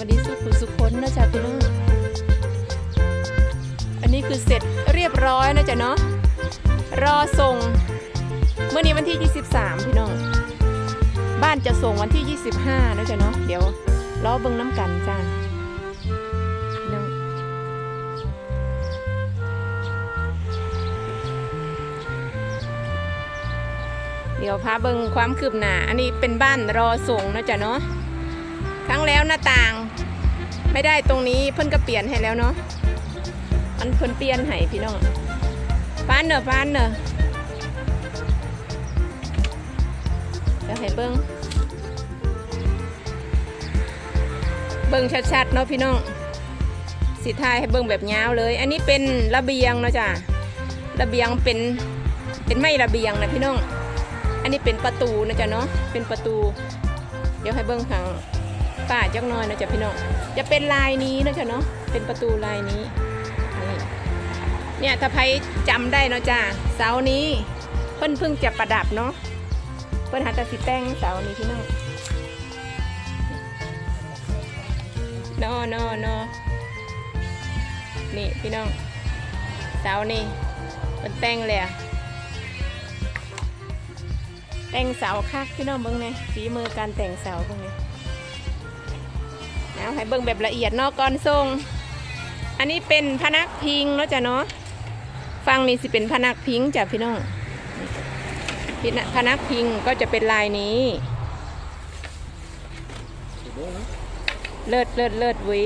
วัสดีสุขุสุขนนะจ๊ะพี่น้องอันนี้คือเสร็จเรียบร้อยนะจ๊ะเนาะรอส่งเมื่อนี้วันที่ 23 พี่น้อง บ้านจะส่งวันที่ 25นะจ๊ะเนาะเดี๋ยวรอเบิ้งน้ำกันจ้าเดี๋ยวพาเบิงความคืบหน้า อันนี้เป็นบ้านรอส่งนะจ๊ะเนาะ ครั้งแล้วหน้าต่าง ไม่ได้ตรงนี้เพิ่นก็เปลี่ยนให้แล้วเนาะอันเพิ่นเปลี่ยนให้พี่น้องฟานเนอะฟานเนอะเดี๋ยวให้เบิ้งเบิ้งชัดๆเนาะพี่น้องสิทายให้เบิ้งแบบยาวเลย อันนี้เป็นระเบียงเนาะจ้ะระเบียงเป็นเป็นไม่ระเบียงนะพี่น้อง อันนี้เป็นประตูนะจ๊ะเนาะ เป็นประตู เดี๋ยวให้เบิ้งทาง ป้าจักหน้อยนะจ๊ะพี่น้องจะเป็นลายนี้นะจ๊ะเนาะเป็นประตูลายนี้นี่เนี่ยถ้าใครจำได้เนาะจ้าเสานี้เพิ่นเพิ่งจะประดับเนาะเพิ่นหาแตะสิแต่งเสานี้พี่น้องนอนอนอนี่พี่น้องเสานี่เพิ่นแต่งเลยอะแต่งเสาคักพี่น้องเบิ่งไงฝีมือการแต่งเสาเบิ่งไง เอาให้เบิ่งแบบละเอียดเนาะก่อนทรง อันนี้เป็นพนักพิงเนาะจ้ะเนาะฟังนี่สิเป็นพนักพิงจ้ะพี่น้องพนักพิงก็จะเป็นลายนี้ เลิศเลิศเลิศวิ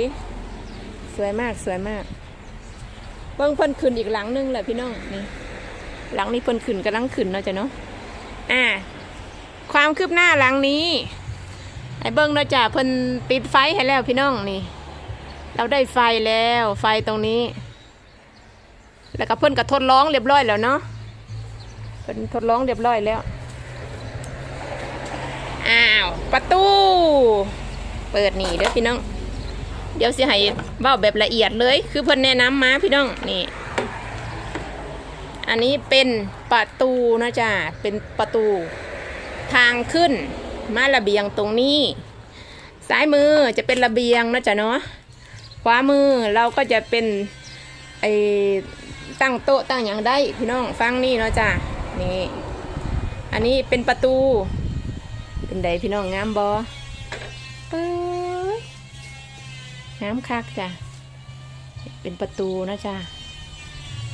สวยมากสวยมากเบิ้งเพิ่นขึ้นอีกหลังนึงแหละพี่น้องนี่หลังนี้เพิ่นขึ้นกำลังขึ้นเนาะจ้ะเนาะอ่า ความคืบหน้าหลังนี้ ไอ้เบิ้งนะจ้ะเพิ่นปิดไฟให้แล้วพี่น้องนี่ เราได้ไฟแล้วไฟตรงนี้ แล้วก็เพิ่นก็ทดลองเรียบร้อยแล้วเนาะเพิ่นทดลองเรียบร้อยแล้วอ้าวประตู เปิดนี่เด้อพี่น้อง เดี๋ยวสิให้เบ้าแบบละเอียดเลย คือเพิ่นแนะนำมาพี่น้องนี่อันนี้เป็นประตูนะจ๊ะเป็นประตูทางขึ้น มาระเบียงตรงนี้ ซ้ายมือจะเป็นระเบียงนะจ๊ะเนาะขวามือเราก็จะเป็นไอ้ตั้งโต๊ะตั้งอย่างได้พี่น้องฟังนี่เนาะจ้ะนี่อันนี้เป็นประตู เป็นไดพี่น้องงามบอเอ้ยงามคักจ้ะเป็นประตูนะจ้ะ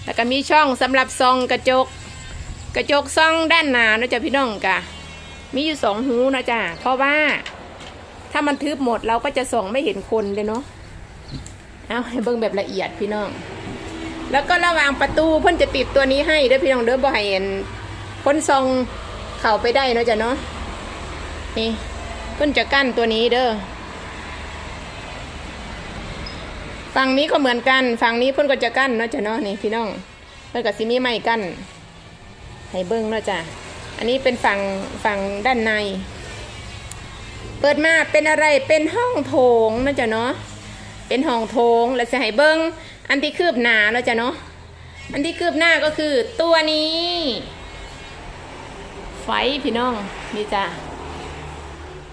แล้วก็มีช่องสำหรับส่องกระจก กระจกส่องด้านหน้านะจ๊ะพี่น้องกะ มีอยู่สองหูนะจ้ะเพราะว่า ถ้ามันทึบหมดเราก็จะส่องไม่เห็นคนเลยเนาะเอาให้เบิ่งแบบละเอียดพี่น้อง แล้วก็ระหว่างประตูเพิ่นจะติดตัวนี้ให้เด้อพี่น้องเด้อบ่ให้เห็นคนซองเข้าไปได้เนาะจ้ะเนาะนี่เพิ่นจะกั้นตัวนี้เด้อฝั่งนี้ก็เหมือนกัน ฝั่งนี้เพิ่นก็จะกั้นเนาะจ้ะเนาะนี่พี่น้องเพิ่นก็สิมีไม้กั้นให้เบิ่งเนาะจ้ะ อันนี้เป็นฝั่งฝั่งด้านใน เปิดมาเป็นอะไรเป็นห้องโถงนะจ้ะเนาะเป็นห้องโถงแล้วจะให้เบิ้งอันที่คืบหน้าแล้วจ้ะเนาะอันที่คืบหน้าก็คือตัวนี้ ไฟพี่น้องนี่จ้ะ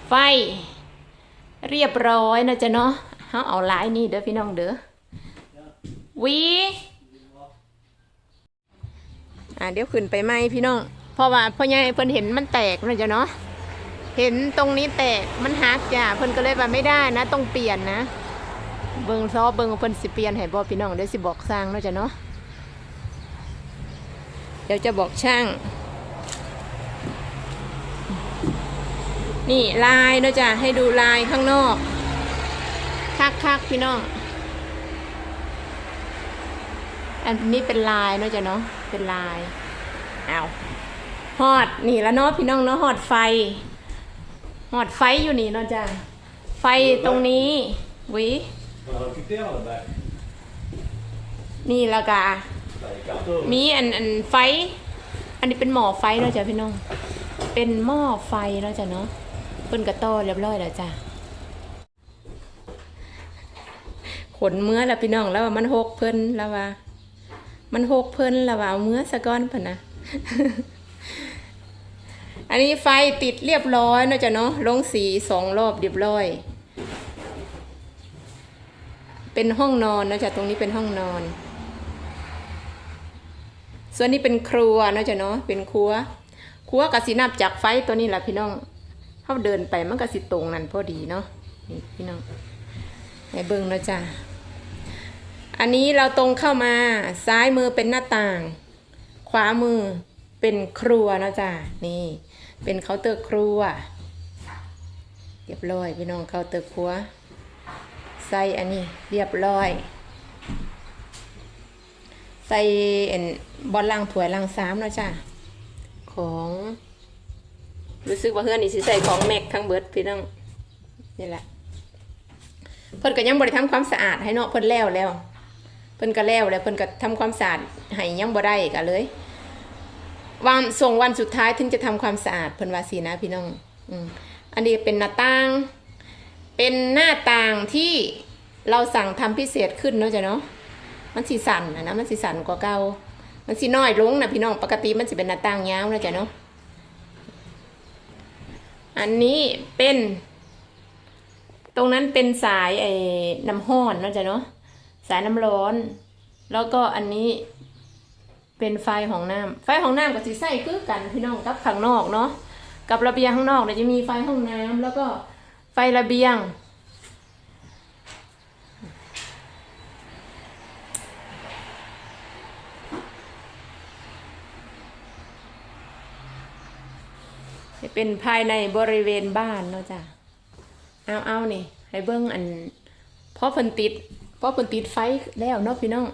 ไฟ เรียบร้อยนะจ๊ะเนาะเขาเอาลายนี่เด้อพี่น้องเด้อวีอ่าเดี๋ยวขึ้นไปไหมพี่น้อง เพราะว่าพ่อใหญ่เพิ่นเห็นมันแตกนะจ๊ะเนาะเห็นตรงนี้แตกมันหักจ้ะเพิ่นก็เลยว่าไม่ได้นะ ต้องเปลี่ยนนะ เบิ่งซอเบิ่งเพิ่นสิเปลี่ยนให้บ่พี่น้องเดี๋ยวสิบอกสร้างนะจ้ะเนาะเดี๋ยวจะบอกช่าง นี่ลายนะจ้ะให้ดูลายข้างนอก คักคักพี่น้องอันนี้เป็นลายนะจ้ะเนาะเป็นลายเอา ฮอดนี่แล้วเนาะพี่น้องเนาะฮอดไฟฮอดไฟอยู่นี่เนาะจ้ะไฟตรงนี้วินี่แล้วก็ Säkert. มีอันอันไฟ อันนี้เป็นหม้อไฟเนาะจ้ะพี่น้อง เป็นหม้อไฟเนาะจ้ะเนาะเพิ่นกระต้อเรียบร้อยแล้วจ้ะขนเมื่อแล้วพี่น้องแล้วว่ามันหกเพิ่นแล้วว่า มันหกเพิ่นแล้วว่าเอาเมื่อสะก้อนเพิ่นนะ อันนี้ไฟติดเรียบร้อยนะจ้ะเนาะลงสีสองรอบเรียบร้อย เป็นห้องนอนนะจ๊ะตรงนี้เป็นห้องนอน ส่วนนี้เป็นครัวนะจ้ะเนาะเป็นครัว ครัวกสินับจากไฟตัวนี้แหละพี่น้องเขาเดินไปมันก็สิตรงนั่นพอดีเนาะนี่พี่น้องให้เบิ่งนะจ้ะอันนี้เราตรงเข้ามาซ้ายมือเป็นหน้าต่าง ขวามือเป็นครัวนะจ้ะนี่ เป็นเคาน์เตอร์ครัวเรียบร้อยพี่น้องเคาน์เตอร์ครัวใส่อันนี้เรียบร้อยใส่เอ็นบอลลังถ้วยลังสามเนาะจ้ะของรู้สึกว่าเพื่อนนี่สิใส่ของแม็กทั้งเบิร์ดพี่น้องนี่แหละเพิ่นก็ยังบริทำความสะอาดให้เนาะเพิ่นแล้วแล้วเพิ่นก็แล้วแล้วเพิ่นก็ทำความสะอาดให้ยังบ่ได้ก็เลย วันส่งวันสุดท้ายถึงจะทำความสะอาดเพิ่นว่าสีนะพี่น้องอืมอันนี้เป็นหน้าต่าง เป็นหน้าต่างที่เราสั่งทำพิเศษขึ้นเนาะจ้ะเนาะมันสีสันนะนะมันสีสันกว่าเก่ามันสีน้อยลงนะพี่น้องปกติมันสิเป็นหน้าต่างยาวนะจ๊ะเนาะอันนี้เป็น ตรงนั้นเป็นสายไอ้น้ำห้อนนะจ๊ะเนาะสายน้ำร้อน แล้วก็อันนี้ เป็นไฟของน้ำไฟของน้ำกับสีใส่คือกันพี่น้องกับข้างนอกเนาะกับระเบียงข้างนอกเนี่ยจะมีไฟห้องน้ำแล้วก็ไฟระเบียง เป็นภายในบริเวณบ้านเนาะจ้ะเอาเอานี่ให้เบิ้งอันเพราะเพิ่นติดเพราะเพิ่นติดไฟแล้วเนาะพี่น้อง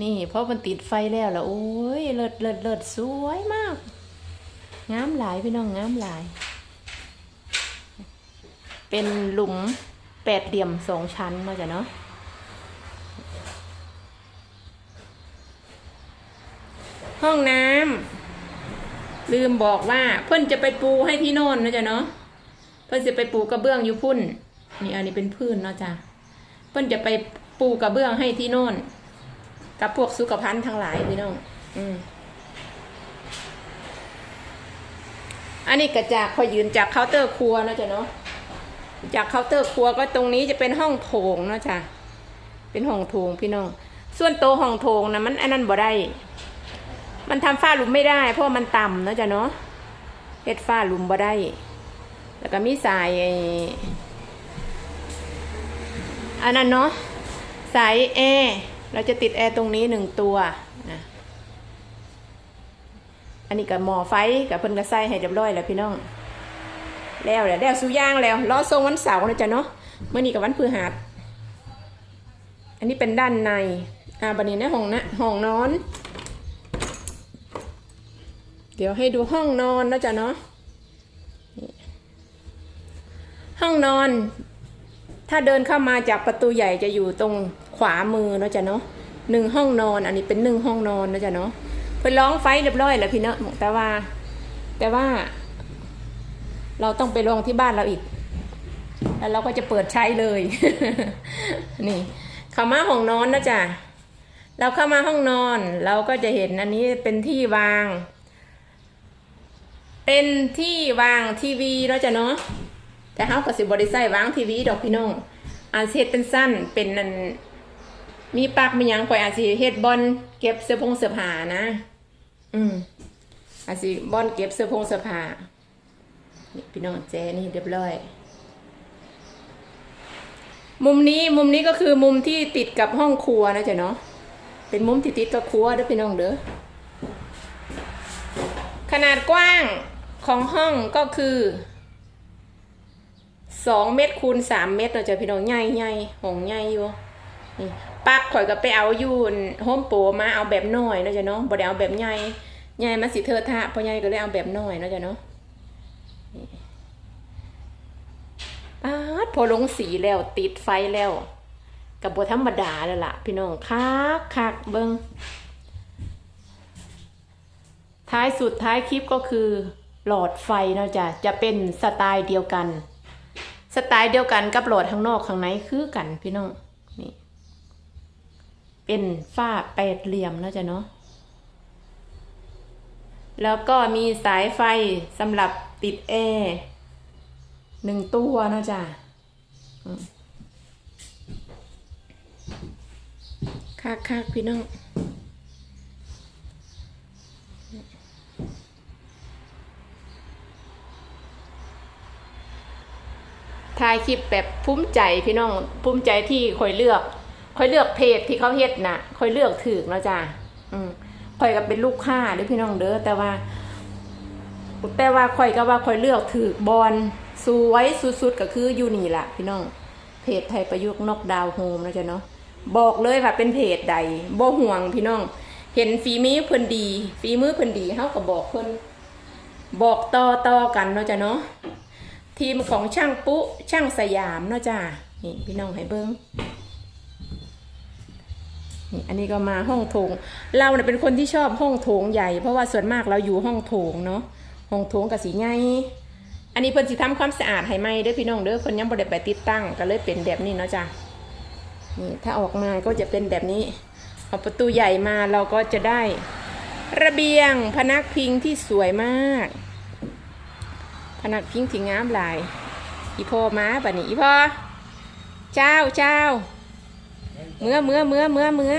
นี่เพราะเพิ่นติดไฟแล้วแล้วโอ้ยเลิศเลิศเลิศสวยมาก งามหลายพี่น้องงามหลาย เป็นหลุมแปดเหลี่ยมสองชั้นเนาะจ้ะเนาะห้องน้ำลืมบอกว่าเพิ่นจะไปปูให้ที่โน่นนะจ๊ะเนาะเพิ่นจะไปปูกระเบื้องอยู่พุ่น นี่อันนี้เป็นพื้นเนาะจ้ะเพิ่นจะไปปูกระเบื้องให้ที่โน่น กับพวกสุขภัณฑ์ทั้งหลายพี่น้องอืมอันนี้กระจากพอยืนจากเคาน์เตอร์ครัวนะจ๊ะเนาะจากเคาน์เตอร์ครัวก็ตรงนี้จะเป็นห้องโถงเนาะจ้ะเป็นห้องโถงพี่น้อง ส่วนโตห้องโถงนะมันอันนั้นบ่ได้ มันทำฝ้าหลุมไม่ได้ เพราะมันต่ำเนอะจ๊ะเนาะเฮ็ดฝ้าหลุมบ่ได้ แล้วก็มีสายอ้อันนั้นเนาะสายแอร์ เราจะติดแอร์ตรงนี้หนึ่งตัวนะอันนี้กับหม้อไฟกับเพิ่นก็ใส่ให้เรียบร้อยแล้วพี่น้อง แล้วแล้วแล้วสุย่างแล้วรอส่งวันเสาร์นะจ๊ะเนาะเมื่อนี้กับวันพฤหัสอันนี้เป็นด้านในอ่าบันนี้ในห้องนะห้องนอน เดี๋ยวให้ดูห้องนอนนะจ๊ะเนาะห้องนอน ถ้าเดินเข้ามาจากประตูใหญ่จะอยู่ตรงามือเนาะจ๊ะเนาะหนึ่งห้องนอน อันนี้เป็นหนึ่งห้องนอนนะจ๊ะเนาะเพิ่นร้องไฟเรียบร้อยแล้วพี่เนาะแต่ว่า แต่ว่า เราต้องไปลองที่บ้านเราอีก แล้วเราก็จะเปิดใช้เลย นี่เข้ามาห้องนอนนะจ๊ะเราเข้ามาห้องนอน เราก็จะเห็นอันนี้เป็นที่วาง เป็นที่วางทีวีเนาะจ้ะเนาะแต่เฮาก็สิบ่ได้ใส่วางทีวีดอกพี่น้องอาจสิเฮ็ดเป็นสั้นเป็นนั่น มีปลักมีหยังข่อยอาจสิเฮ็ดบอลเก็บเสื้อผงเสื้อผ้านะ อืมอาจสิบอลเก็บเสื้อผงเสื้อผ้านี่พี่น้องแจนี่เรียบร้อย มุมนี้มุมนี้ก็คือมุมที่ติดกับห้องครัวนะจ๊ะเนาะเป็นมุมที่ติดกับครัวเด้อพี่น้องเด้อขนาดกว้างของห้องก็คือสองเมตรคูณสามเมตรเราจะพี่น้องใหญ่ใหญ่หงใหญ่อยู่นี่ ปักข่อยก็ไปเอายู่โฮมโปรมาเอาแบบน้อยเนาะจ้ะเนาะบ่ได้เอาแบบใหญ่ใหญ่มาสิเธอทะพอใหญ่ก็เลยเอาแบบน้อยเนาะจ้ะเนาะปาดพอลงสีแล้วติดไฟแล้วกับบธรรมดาแล้วล่ะ พี่น้องคักคักเบิงท้ายสุดท้ายคลิปก็คือหลอดไฟนะจ๊ะจะเป็นสไตล์เดียวกัน สไตล์เดียวกันกับหลอดข้างนอกข้างในคือกันพี่น้อง เป็นฝ้าแปดเหลี่ยมนะจ๊ะเนาะแล้วก็มีสายไฟสำหรับติดแอร์หนึ่งตัวนะจ๊ะคักคักพี่น้อง ถ่ายคลิปแบบภูมิใจพี่น้องภูมิใจที่คอยเลือก คอยเลือกเพจที่เขาเฮ็ดน่ะคอยเลือกถือเนาะจ้าอืมคอยก็เป็นลูกค้าด้อพี่น้องเด้อแต่ว่า แต่ว่าคอยก็ว่าคอยเลือกถือบอลสวยสุดๆก็คืออยู่นี่ล่ะพี่น้อง เพจไทยประยุกต์นกดาวโฮมนะจ๊ะเนาะบอกเลยว่าเป็นเพจใดบ่ห่วงพี่น้อง เห็นฝีมือเพิ่นดีฝีมือเพิ่นดีเฮาก็บอกเพิ่นบอกต่อต่อกันเนาะจ้ะเนาะทีมของช่างปุ๊ช่างสยามเนาะจ้านี่พี่น้องให้เบิ้ง นี่อันนี้ก็มาห้องโถง เราเนี่ยเป็นคนที่ชอบห้องโถงใหญ่ เพราะว่าส่วนมากเราอยู่ห้องโถงเนาะห้องโถงกับสีใหญ่อันนี้เพิ่นสิทำความสะอาดให้ไหมเด้อพี่น้องเด้อเพิ่นยังบ่ได้ไปติดตั้งก็เลยเป็นแบบนี้เนาะจ้านี่ถ้าออกมาก็จะเป็นแบบนี้เอาประตูใหญ่มาเราก็จะได้ ระเบียงพนักพิงที่สวยมาก พนักพิงที่งามหลาย อีพ่อมาป่ะนี่อีพ่อเจ้าเจ้า เมื่อเมื่อเมื่อเมื่อเมื่อ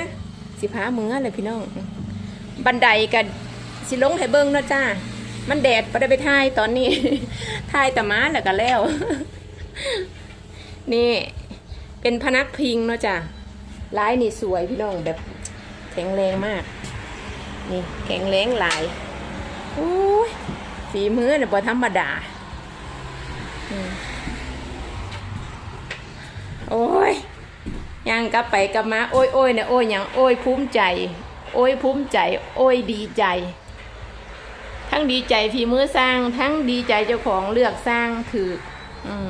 สิพาเมื่อเลยพี่น้อง บันไดกันสิลงให้เบิ้งเนาะจ้า มันแดดไ่ได้ไปถ่ายตอนนี้ถ่ายแต่ม้าแล้วก็แล้ว นี่ เป็นพนักพิงเนาะจ้าลายนี่สวยพี่น้องแบบแข็งแรงมาก นี่แข็งแรงหลายโอ้ยฝีมือเนี่ยบ่ธรรมดาโอ้ย ยังกลับไปกลับมาโอ้ยโอ้ยเนี่ยโอ้ยยังโอ้ยภูมิใจ โอ้ยภูมิใจ โอ้ยดีใจ ทั้งดีใจฝีมือสร้าง ทั้งดีใจเจ้าของเลือกสร้างถืออืม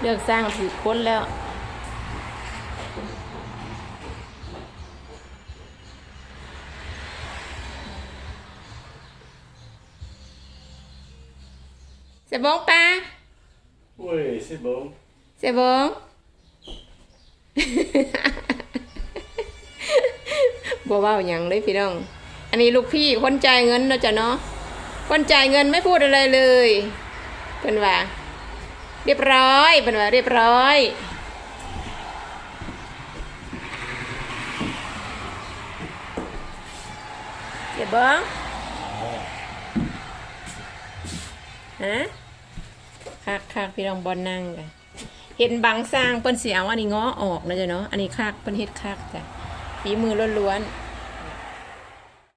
เลือกสร้างถือค้นแล้วเสบงปลา Oui, c'est bon. เสบง บัวว่าอย่างเลยพี่น้อง อันนี้ลูกพี่คนจ่ายเงินเนาะจ้ะเนาะ คนจ่ายเงินไม่พูดอะไรเลยเป็นว่า เรียบร้อยเป็นว่าเรียบร้อยเดี๋ยวบิ้งฮะคักคักพี่น้องบอลนั่งกัน เห็นบางสร้างเปิ้นเสียวอันนี้ง้อออกนะจ๊ะเนาะอันนี้คักเปิ้นเฮ็ดคักจ้ะฝีมือล้วนๆ